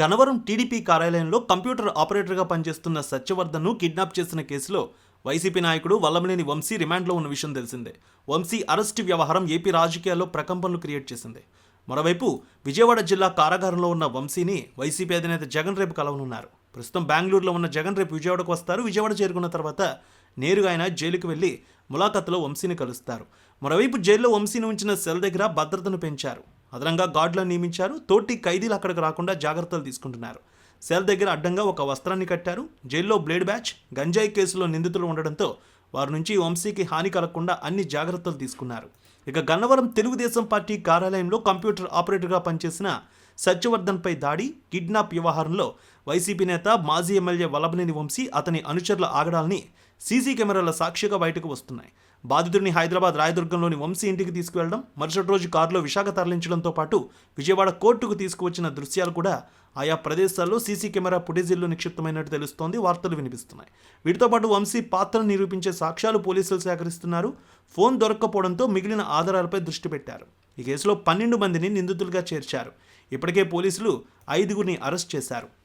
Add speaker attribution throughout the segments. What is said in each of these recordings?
Speaker 1: Gannavaram TDP కార్యాలయంలో computer ఆపరేటర్గా పనిచేస్తున్న సత్యవర్ధన్ను కిడ్నాప్ చేసిన కేసులో వైసీపీ నాయకుడు వల్లమనేని వంశీ రిమాండ్లో ఉన్న విషయం తెలిసిందే. వంశీ అరెస్ట్ వ్యవహారం ఏపీ రాజకీయాల్లో ప్రకంపనలు క్రియేట్ చేసింది. మరోవైపు విజయవాడ జిల్లా కారాగారంలో ఉన్న వంశీని వైసీపీ అధినేత జగన్ రేపు కలవనున్నారు. ప్రస్తుతం బెంగళూరులో ఉన్న జగన్ రేపు విజయవాడకు వస్తారు. విజయవాడ చేరుకున్న తర్వాత నేరుగా ఆయన జైలుకు వెళ్ళి ములాఖత్లో వంశీని కలుస్తారు. మరోవైపు జైల్లో వంశీని ఉంచిన సెల్ దగ్గర భద్రతను పెంచారు. అదనంగా గార్డులను నియమించారు. తోటి ఖైదీలు అక్కడికి రాకుండా జాగ్రత్తలు తీసుకుంటున్నారు. సెల్ దగ్గర అడ్డంగా ఒక వస్త్రాన్ని కట్టారు. జైల్లో బ్లేడ్ బ్యాచ్ గంజాయి కేసులో నిందితులు ఉండడంతో వారి నుంచి వంశీకి హాని కలగకుండా అన్ని జాగ్రత్తలు తీసుకున్నారు. ఇక గన్నవరం తెలుగుదేశం పార్టీ కార్యాలయంలో కంప్యూటర్ ఆపరేటర్గా పనిచేసిన సత్యవర్ధన్పై దాడి కిడ్నాప్ వ్యవహారంలో వైసీపీ నేత మాజీ ఎమ్మెల్యే వల్లభనేని వంశీ అతని అనుచరుల ఆగడాల్ని సీసీ కెమెరాల సాక్షిగా బయటకు వస్తున్నాయి. బాధితుడిని హైదరాబాద్ రాయదుర్గంలోని వంశీ ఇంటికి తీసుకువెళ్ళడం మరుసటి రోజు కారులో విశాఖ తరలించడంతో పాటు విజయవాడ కోర్టుకు తీసుకువచ్చిన దృశ్యాలు కూడా ఆయా ప్రదేశాల్లో సీసీ కెమెరా ఫుటేజీల్లో నిక్షిప్తమైనట్టు తెలుస్తోంది. వార్తలు వినిపిస్తున్నాయి. వీటితో పాటు వంశీ పాత్రను నిరూపించే సాక్ష్యాలు పోలీసులు సేకరిస్తున్నారు. ఫోన్ దొరక్కపోవడంతో మిగిలిన ఆధారాలపై దృష్టి పెట్టారు. ఈ కేసులో పన్నెండు మందిని నిందితులుగా చేర్చారు. ఇప్పటికే పోలీసులు ఐదుగురిని అరెస్ట్ చేశారు.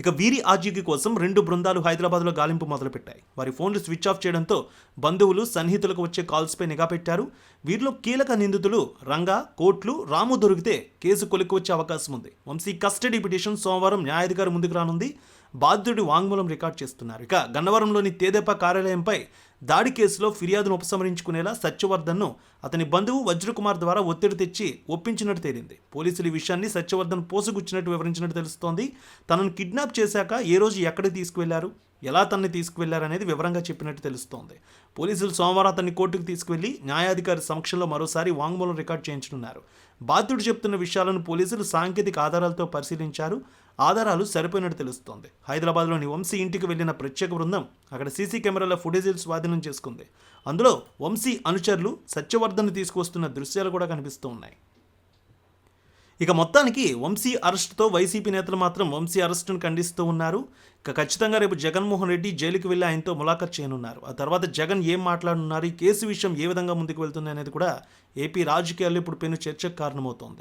Speaker 1: ఇక వీరి ఆచూకీ కోసం రెండు బృందాలు హైదరాబాద్లో గాలింపు మొదలుపెట్టాయి. వారి ఫోన్లు స్విచ్ ఆఫ్ చేయడంతో బంధువులు సన్నిహితులకు వచ్చే కాల్స్పై నిఘా పెట్టారు. వీరిలో కీలక నిందితులు రంగా కోట్లు రాము దొరికితే కేసు కొలిక్కి వచ్చే అవకాశం ఉంది. వంశీ కస్టడీ పిటిషన్ సోమవారం న్యాయాధికారి ముందుకు రానుంది. బాధ్యుడి వాంగ్మూలం రికార్డ్ చేస్తున్నారు. ఇక గన్నవరంలోని తేదేపా కార్యాలయంపై దాడి కేసులో ఫిర్యాదును ఉపసంహరించుకునేలా సత్యవర్ధన్ను అతని బంధువు వజ్రకుమార్ ద్వారా ఒత్తిడి తెచ్చి ఒప్పించినట్టు తేలింది. పోలీసులు ఈ విషయాన్ని సత్యవర్ధన్ పోసుగుచ్చినట్టు వివరించినట్టు తెలుస్తోంది. తనను కిడ్నాప్ చేశాక ఏ రోజు ఎక్కడికి తీసుకువెళ్ళారు? ఎలా తనని తీసుకువెళ్ళారనేది వివరంగా చెప్పినట్టు తెలుస్తోంది. పోలీసులు సోమవారం అతన్ని కోర్టుకు తీసుకువెళ్ళి న్యాయాధికారి సమక్షంలో మరోసారి వాంగ్మూలం రికార్డ్ చేయించనున్నారు. బాధ్యుడు చెప్తున్న విషయాలను పోలీసులు సాంకేతిక ఆధారాలతో పరిశీలించారు. ఆధారాలు సరిపోయినట్టు తెలుస్తోంది. హైదరాబాద్లోని వంశీ ఇంటికి వెళ్ళిన ప్రత్యేక బృందం అక్కడ సీసీ కెమెరాల ఫుటేజీలు స్వాధీనం చేసుకుంది. అందులో వంశీ అనుచరులు సత్యవర్ధన్ తీసుకువస్తున్న దృశ్యాలు కూడా కనిపిస్తూ ఉన్నాయి. ఇక మొత్తానికి వంశీ అరెస్టుతో వైసీపీ నేతలు మాత్రం వంశీ అరెస్టును ఖండిస్తూ ఉన్నారు. ఇక ఖచ్చితంగా రేపు జగన్మోహన్ రెడ్డి జైలుకి వెళ్ళి ఆయనతో ములాఖత్ చేయనున్నారు. ఆ తర్వాత జగన్ ఏం మాట్లాడనున్నారు ఈ కేసు విషయం ఏ విధంగా ముందుకు వెళ్తుంది అనేది కూడా ఏపీ రాజకీయాల్లో ఇప్పుడు పెను చర్చకు కారణమవుతోంది.